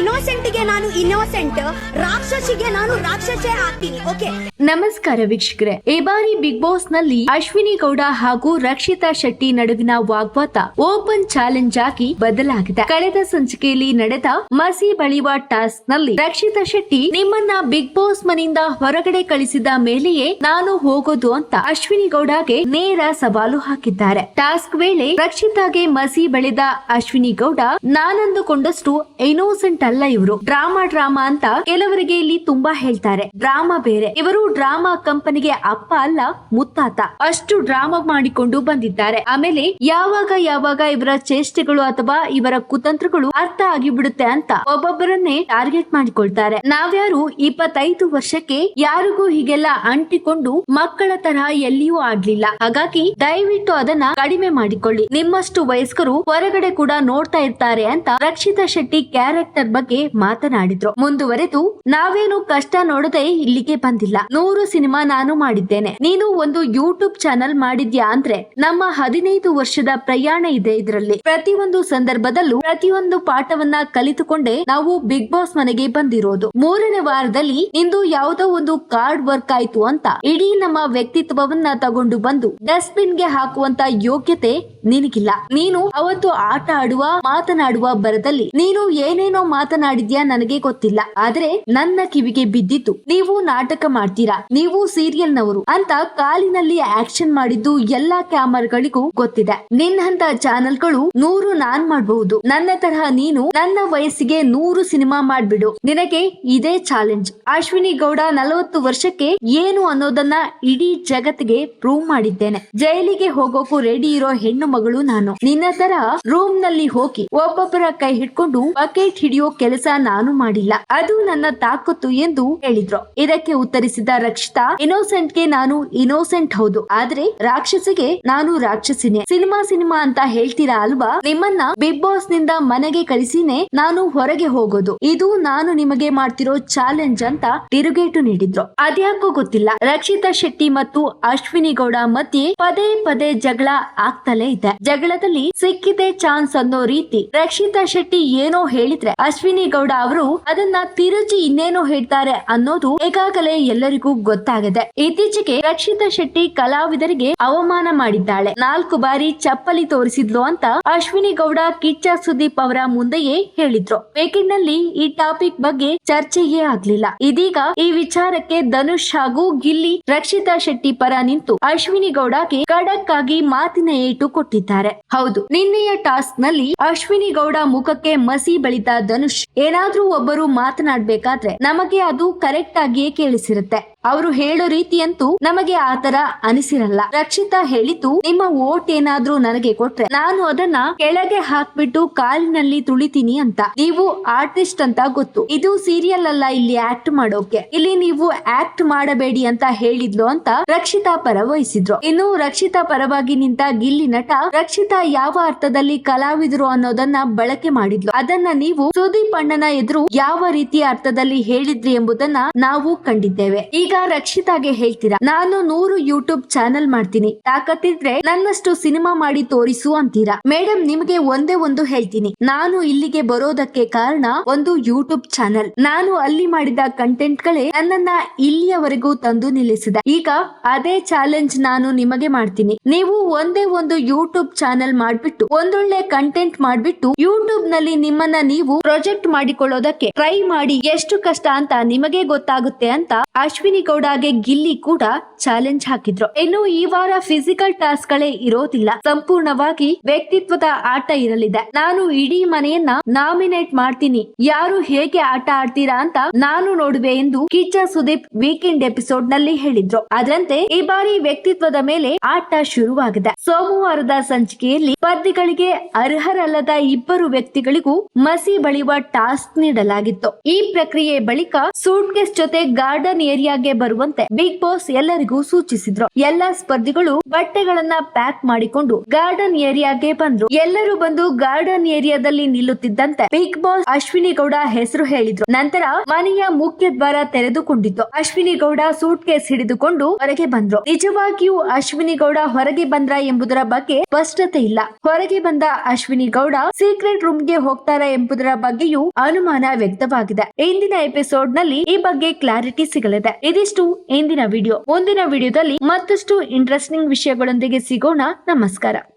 ಇನೋಸೆಂಟ್ಗೆ ನಾನು ಇನ್ನೋಸೆಂಟ್ ರಾಕ್ಷಸಿಗೆ ನಾನು ರಾಕ್ಷಸೇ ಆಗ್ತೀನಿ ಓಕೆ ನಮಸ್ಕಾರ ವೀಕ್ಷಕರೇ. ಈ ಬಾರಿ ಬಿಗ್ ಬಾಸ್ನಲ್ಲಿ ಅಶ್ವಿನಿ ಗೌಡ ಹಾಗೂ ರಕ್ಷಿತಾ ಶೆಟ್ಟಿ ನಡುವಿನ ವಾಗ್ವಾದ ಓಪನ್ ಚಾಲೆಂಜ್ ಆಗಿ ಬದಲಾಗಿದೆ. ಕಳೆದ ಸಂಚಿಕೆಯಲ್ಲಿ ನಡೆದ ಮಸಿ ಬಳಿಯುವ ಟಾಸ್ಕ್ನಲ್ಲಿ ರಕ್ಷಿತಾ ಶೆಟ್ಟಿ ನಿಮ್ಮನ್ನ ಬಿಗ್ ಬಾಸ್ ಮನೆಯಿಂದ ಹೊರಗಡೆ ಕಳಿಸಿದ ಮೇಲೆಯೇ ನಾನು ಹೋಗೋದು ಅಂತ ಅಶ್ವಿನಿ ಗೌಡಗೆ ನೇರ ಸವಾಲು ಹಾಕಿದ್ದಾರೆ. ಟಾಸ್ಕ್ ವೇಳೆ ರಕ್ಷಿತಾಗೆ ಮಸಿ ಬಳಿದ ಅಶ್ವಿನಿ ಗೌಡ ನಾನಂದುಕೊಂಡಷ್ಟು ಇನ್ನೋಸೆಂಟ್ ಅಲ್ಲ ಇವರು. ಡ್ರಾಮಾ ಡ್ರಾಮಾ ಅಂತ ಕೆಲವರಿಗೆ ಇಲ್ಲಿ ತುಂಬಾ ಹೇಳ್ತಾರೆ. ಡ್ರಾಮಾ ಬೇರೆ. ಇವರು ಡ್ರಾಮಾ ಕಂಪನಿಗೆ ಅಪ್ಪ ಅಲ್ಲ, ಮುತ್ತಾತ. ಅಷ್ಟು ಡ್ರಾಮಾ ಮಾಡಿಕೊಂಡು ಬಂದಿದ್ದಾರೆ. ಆಮೇಲೆ ಯಾವಾಗ ಯಾವಾಗ ಇವರ ಚೇಷ್ಟೆಗಳು ಅಥವಾ ಇವರ ಕುತಂತ್ರಗಳು ಅರ್ಥ ಆಗಿಬಿಡುತ್ತೆ ಅಂತ ಒಬ್ಬೊಬ್ಬರನ್ನೇ ಟಾರ್ಗೆಟ್ ಮಾಡಿಕೊಳ್ತಾರೆ. ನಾವ್ಯಾರು ಇಪ್ಪತ್ತೈದು ವರ್ಷಕ್ಕೆ ಯಾರಿಗೂ ಹೀಗೆಲ್ಲ ಅಂಟಿಕೊಂಡು ಮಕ್ಕಳ ತರಹ ಎಲ್ಲಿಯೂ ಆಡ್ಲಿಲ್ಲ ಹಾಗಾಗಿ ದಯವಿಟ್ಟು ಅದನ್ನ ಕಡಿಮೆ ಮಾಡಿಕೊಳ್ಳಿ. ನಿಮ್ಮಷ್ಟು ವಯಸ್ಕರು ಹೊರಗಡೆ ಕೂಡ ನೋಡ್ತಾ ಇರ್ತಾರೆ ಅಂತ ರಕ್ಷಿತಾ ಶೆಟ್ಟಿ, ಕ್ಯಾರೆಕ್ಟರ್ ಬಗ್ಗೆ ಮಾತನಾಡಿದ್ರು. ಮುಂದುವರೆದು, ನಾವೇನು ಕಷ್ಟ ನೋಡದೆ ಇಲ್ಲಿಗೆ ಬಂದಿಲ್ಲ. ನೂರು ಸಿನಿಮಾ ನಾನು ಮಾಡಿದ್ದೇನೆ. ನೀನು ಒಂದು ಯೂಟ್ಯೂಬ್ ಚಾನಲ್ ಮಾಡಿದ್ಯಾ ಅಂದ್ರೆ ನಮ್ಮ ಹದಿನೈದು ವರ್ಷದ ಪ್ರಯಾಣ ಇದೆ ಇದರಲ್ಲಿ. ಪ್ರತಿಯೊಂದು ಸಂದರ್ಭದಲ್ಲೂ ಪ್ರತಿಯೊಂದು ಪಾಠವನ್ನ ಕಲಿತುಕೊಂಡೇ ನಾವು ಬಿಗ್ ಬಾಸ್ ಮನೆಗೆ ಬಂದಿರೋದು. ಮೂರನೇ ವಾರದಲ್ಲಿ ನಿಂದು ಯಾವುದೋ ಒಂದು ಕಾರ್ಡ್ ವರ್ಕ್ ಆಯ್ತು ಅಂತ ಇಡೀ ನಮ್ಮ ವ್ಯಕ್ತಿತ್ವವನ್ನ ತಗೊಂಡು ಬಂದು ಡಸ್ಟ್ಬಿನ್ಗೆ ಹಾಕುವಂತ ಯೋಗ್ಯತೆ ನಿನಗಿಲ್ಲ. ನೀನು ಅವತ್ತು ಆಟ ಆಡುವ, ಮಾತನಾಡುವ ಬರದಲ್ಲಿ ನೀನು ಏನೇನೋ ಮಾತನಾಡಿದ್ಯಾ ನನಗೆ ಗೊತ್ತಿಲ್ಲ. ಆದ್ರೆ ನನ್ನ ಕಿವಿಗೆ ಬಿದ್ದಿತ್ತು ನೀವು ನಾಟಕ ಮಾಡ್ತೀರಾ? ನೀವು ಸೀರಿಯಲ್ ನವರು ಅಂತ ಕಾಲಿನಲ್ಲಿ ಆಕ್ಷನ್ ಮಾಡಿದ್ದು ಎಲ್ಲಾ ಕ್ಯಾಮರಾಗಳಿಗೂ ಗೊತ್ತಿದೆ. ನಿನ್ನಂತ ಚಾನೆಲ್ಗಳು ನೂರು ನಾನ್ ಮಾಡಬಹುದು. ನನ್ನ ತರಹ ನೀನು ನನ್ನ ವಯಸ್ಸಿಗೆ ನೂರು ಸಿನಿಮಾ ಮಾಡ್ಬಿಡು. ನಿನಗೆ ಇದೇ ಚಾಲೆಂಜ್. ಅಶ್ವಿನಿ ಗೌಡ ನಲವತ್ತು ವರ್ಷಕ್ಕೆ ಏನು ಅನ್ನೋದನ್ನ ಇಡೀ ಜಗತ್ತಿಗೆ ಪ್ರೂವ್ ಮಾಡಿದ್ದೇನೆ. ಜೈಲಿಗೆ ಹೋಗೋಕು ರೆಡಿ ಇರೋ ಹೆಣ್ಣು ಮಗಳು ನಾನು. ನಿನ್ನ ತರ ರೂಮ್ನಲ್ಲಿ ಹೋಗಿ ಒಬ್ಬೊಬ್ಬರ ಕೈ ಹಿಡ್ಕೊಂಡು ಬಕೆಟ್ ಹಿಡಿಯೋ ಕೆಲಸ ನಾನು ಮಾಡಿಲ್ಲ. ಅದು ನನ್ನ ತಾಕತ್ತು ಎಂದು ಹೇಳಿದ್ರು. ಇದಕ್ಕೆ ಉತ್ತರಿಸಿದ ರಕ್ಷಿತಾ ಇನೋಸೆಂಟ್ಗೆ ನಾನು ಇನೋಸೆಂಟ್ ಹೌದು. ಆದ್ರೆ ರಾಕ್ಷಸಿಗೆ ನಾನು ರಾಕ್ಷಸಿನೇ. ಸಿನಿಮಾ ಸಿನಿಮಾ ಅಂತ ಹೇಳ್ತೀರಾ ಅಲ್ವಾ? ನಿಮ್ಮನ್ನ ಬಿಗ್ ಬಾಸ್ನಿಂದ ಮನೆಗೆ ಕಳಿಸಿನೇ ನಾನು ಹೊರಗೆ ಹೋಗೋದು. ಇದು ನಾನು ನಿಮಗೆ ಮಾಡ್ತಿರೋ ಚಾಲೆಂಜ್ ಅಂತ ತಿರುಗೇಟು ನೀಡಿದ್ರು. ಅದ್ಯಾಕೋ ಗೊತ್ತಿಲ್ಲ. ರಕ್ಷಿತಾ ಶೆಟ್ಟಿ ಮತ್ತು ಅಶ್ವಿನಿ ಗೌಡ ಮಧ್ಯೆ ಪದೇ ಪದೇ ಜಗಳ ಆಗ್ತಲೇ ಇದೆ. ಜಗಳದಲ್ಲಿ ಸಿಕ್ಕಿದೆ ಚಾನ್ಸ್ ಅನ್ನೋ ರೀತಿ. ರಕ್ಷಿತಾ ಶೆಟ್ಟಿ ಏನೋ ಹೇಳಿದ್ರೆ ಅಶ್ವಿನಿ ಗೌಡ ಅವರು ಅದನ್ನ ತಿರುಚಿ ಇನ್ನೇನು ಹೇಳ್ತಾರೆ ಅನ್ನೋದು ಈಗಾಗಲೇ ಎಲ್ಲರಿಗೂ ಗೊತ್ತಾಗಿದೆ. ಇತ್ತೀಚೆಗೆ ರಕ್ಷಿತಾ ಶೆಟ್ಟಿ ಕಲಾವಿದರಿಗೆ ಅವಮಾನ ಮಾಡಿದ್ದಾಳೆ. ನಾಲ್ಕು ಬಾರಿ ಚಪ್ಪಲಿ ತೋರಿಸಿದ್ಲು ಅಂತ ಅಶ್ವಿನಿ ಗೌಡ ಕಿಚ್ಚ ಸುದೀಪ್ ಅವರ ಮುಂದೆಯೇ ಹೇಳಿದ್ರು. ವೀಕೆಂಡ್ನಲ್ಲಿ ಈ ಟಾಪಿಕ್ ಬಗ್ಗೆ ಚರ್ಚೆಯೇ ಆಗ್ಲಿಲ್ಲ. ಇದೀಗ ಈ ವಿಚಾರಕ್ಕೆ ಧನುಷ್ ಹಾಗೂ ಗಿಲ್ಲಿ, ರಕ್ಷಿತಾ ಶೆಟ್ಟಿ ಪರ ನಿಂತು ಅಶ್ವಿನಿ ಗೌಡಗೆ ಖಡಕ್ ಆಗಿ ಮಾತಿನ ಏಟು ಕೊಟ್ಟಿದ್ದಾರೆ. ಹೌದು, ನಿನ್ನೆಯ ಟಾಸ್ಕ್ನಲ್ಲಿ ಅಶ್ವಿನಿ ಗೌಡ ಮುಖಕ್ಕೆ ಮಸಿ ಬಳಿದ ಧನುಷ್ ಏನಾದ್ರೂ ಒಬ್ಬರು ಮಾತನಾಡ್ಬೇಕಾದ್ರೆ ನಮಗೆ ಅದು ಕರೆಕ್ಟ್ ಆಗಿಯೇ ಕೇಳಿಸಿರುತ್ತೆ. ಅವರು ಹೇಳೋ ರೀತಿಯಂತೂ ನಮಗೆ ಆತರ ಅನಿಸಿರಲ್ಲ. ರಕ್ಷಿತಾ ಹೇಳಿತು ನಿಮ್ಮ ಓಟ್ ಏನಾದ್ರೂ ನನಗೆ ಕೊಟ್ರೆ ನಾನು ಅದನ್ನ ಕೆಳಗೆ ಹಾಕ್ಬಿಟ್ಟು ಕಾಲಿನಲ್ಲಿ ತುಳಿತೀನಿ ಅಂತ. ನೀವು ಆರ್ಟಿಸ್ಟ್ ಅಂತ ಗೊತ್ತು. ಇದು ಸೀರಿಯಲ್ ಅಲ್ಲ ಇಲ್ಲಿ ಆಕ್ಟ್ ಮಾಡೋಕೆ. ಇಲ್ಲಿ ನೀವು ಆಕ್ಟ್ ಮಾಡಬೇಡಿ ಅಂತ ಹೇಳಿದ್ಲು ಅಂತ ರಕ್ಷಿತಾ ಪರ ವಹಿಸಿದ್ರು ಇನ್ನು ರಕ್ಷಿತಾ ಪರವಾಗಿ ನಿಂತ ಗಿಲ್ಲಿ ನಟ ರಕ್ಷಿತಾ ಯಾವ ಅರ್ಥದಲ್ಲಿ ಕಲಾವಿದರು ಅನ್ನೋದನ್ನ ಬಳಕೆ ಮಾಡಿದ್ಲು. ಅದನ್ನ ನೀವು ಸುದೀಪ್ ಅಣ್ಣನ ಎದುರು ಯಾವ ರೀತಿಯ ಅರ್ಥದಲ್ಲಿ ಹೇಳಿದ್ರಿ ಎಂಬುದನ್ನ ನಾವು ಕಂಡಿದ್ದೇವೆ. ಈಗ ರಕ್ಷಿತಾಗೆ ಹೇಳ್ತೀರಾ? ನಾನು ನೂರು ಯೂಟ್ಯೂಬ್ ಚಾನೆಲ್ ಮಾಡ್ತೀನಿ. ತಾಕತ್ತಿದ್ರೆ ನನ್ನಷ್ಟು ಸಿನಿಮಾ ಮಾಡಿ ತೋರಿಸು ಅಂತೀರಾ? ಮೇಡಮ್ ನಿಮಗೆ ಒಂದೇ ಒಂದು ಹೇಳ್ತೀನಿ. ನಾನು ಇಲ್ಲಿಗೆ ಬರೋದಕ್ಕೆ ಕಾರಣ ಒಂದು ಯೂಟ್ಯೂಬ್ ಚಾನೆಲ್ ನಾನು ಅಲ್ಲಿ ಮಾಡಿದ ಕಂಟೆಂಟ್ ಗಳೇ ನನ್ನನ್ನ ಇಲ್ಲಿಯವರೆಗೂ ತಂದು ನಿಲ್ಲಿಸಿದೆ. ಈಗ ಅದೇ ಚಾಲೆಂಜ್ ನಾನು ನಿಮಗೆ ಮಾಡ್ತೀನಿ. ನೀವು ಒಂದೇ ಒಂದು ಯೂಟ್ಯೂಬ್ ಚಾನೆಲ್ ಮಾಡ್ಬಿಟ್ಟು, ಒಂದೊಳ್ಳೆ ಕಂಟೆಂಟ್ ಮಾಡ್ಬಿಟ್ಟು ಯೂಟ್ಯೂಬ್ನಲ್ಲಿ ನಿಮ್ಮನ್ನ ನೀವು ಪ್ರೊಜೆಕ್ಟ್ ಮಾಡಿಕೊಳ್ಳೋದಕ್ಕೆ ಟ್ರೈ ಮಾಡಿ ಎಷ್ಟು ಕಷ್ಟ ಅಂತ ನಿಮಗೆ ಗೊತ್ತಾಗುತ್ತೆ ಅಂತ ಅಶ್ವಿನಿ ಗೌಡಗೆ ಗಿಲ್ಲಿ ಕೂಡ ಚಾಲೆಂಜ್ ಹಾಕಿದ್ರು. ಇನ್ನು ಈ ವಾರ ಫಿಸಿಕಲ್ ಟಾಸ್ಕ್ ಗಳೇ ಇರೋದಿಲ್ಲ. ಸಂಪೂರ್ಣವಾಗಿ ವ್ಯಕ್ತಿತ್ವದ ಆಟ ಇರಲಿದೆ. ನಾನು ಇಡೀ ಮನೆಯನ್ನ ನಾಮಿನೇಟ್ ಮಾಡ್ತೀನಿ. ಯಾರು ಹೇಗೆ ಆಟ ಆಡ್ತೀರಾ ಅಂತ ನಾನು ನೋಡುವೆ ಎಂದು ಕಿಚ್ಚ ಸುದೀಪ್ ವೀಕೆಂಡ್ ಎಪಿಸೋಡ್ನಲ್ಲಿ ಹೇಳಿದ್ರು. ಅದರಂತೆ ಈ ಬಾರಿ ವ್ಯಕ್ತಿತ್ವದ ಮೇಲೆ ಆಟ ಶುರುವಾಗಿದೆ. ಸೋಮವಾರದ ಸಂಚಿಕೆಯಲ್ಲಿ ಸ್ಪರ್ಧಿಗಳಿಗೆ ಅರ್ಹರಲ್ಲದ ಇಬ್ಬರು ವ್ಯಕ್ತಿಗಳಿಗೂ ಮಸಿ ಬಳಿಯುವ ಟಾಸ್ಕ್ ನೀಡಲಾಗಿತ್ತು. ಈ ಪ್ರಕ್ರಿಯೆ ಬಳಿಕ ಸೂಟ್ ಕೇಸ್ ಜೊತೆ ಗಾರ್ಡನ್ ಏರಿಯಾಗೆ ಬರುವಂತೆ ಬಿಗ್ ಬಾಸ್ ಎಲ್ಲರಿಗೂ ಸೂಚಿಸಿದ್ರು. ಎಲ್ಲಾ ಸ್ಪರ್ಧಿಗಳು ಬಟ್ಟೆಗಳನ್ನ ಪ್ಯಾಕ್ ಮಾಡಿಕೊಂಡು ಗಾರ್ಡನ್ ಏರಿಯಾಗೆ ಬಂದ್ರು. ಎಲ್ಲರೂ ಬಂದು ಗಾರ್ಡನ್ ಏರಿಯಾದಲ್ಲಿ ನಿಲ್ಲುತ್ತಿದ್ದಂತೆ ಬಿಗ್ ಬಾಸ್ ಅಶ್ವಿನಿ ಗೌಡ ಹೆಸರು ಹೇಳಿದ್ರು. ನಂತರ ಮನೆಯ ಮುಖ್ಯ ದ್ವಾರ ತೆರೆದುಕೊಂಡಿತ್ತು. ಅಶ್ವಿನಿ ಗೌಡ ಸೂಟ್ ಕೇಸ್ ಹಿಡಿದುಕೊಂಡು ಹೊರಗೆ ಬಂದ್ರು. ನಿಜವಾಗಿಯೂ ಅಶ್ವಿನಿ ಗೌಡ ಹೊರಗೆ ಬಂದ್ರ ಎಂಬುದರ ಬಗ್ಗೆ ಸ್ಪಷ್ಟತೆ ಇಲ್ಲ. ಹೊರಗೆ ಬಂದ ಅಶ್ವಿನಿ ಗೌಡ ಸೀಕ್ರೆಟ್ ರೂಮ್ಗೆ ಹೋಗ್ತಾರ ಎಂಬುದರ ಬಗ್ಗೆಯೂ ಅನುಮಾನ ವ್ಯಕ್ತವಾಗಿದೆ. ಇಂದಿನ ಎಪಿಸೋಡ್ನಲ್ಲಿ ಈ ಬಗ್ಗೆ ಕ್ಲಾರಿಟಿ ಸಿಗಲಿದೆ. ಇದಿಷ್ಟು ಇಂದಿನ ವಿಡಿಯೋ. ಮುಂದಿನ ವಿಡಿಯೋದಲ್ಲಿ ಮತ್ತಷ್ಟು ಇಂಟ್ರೆಸ್ಟಿಂಗ್ ವಿಷಯಗಳೊಂದಿಗೆ ಸಿಗೋಣ. ನಮಸ್ಕಾರ.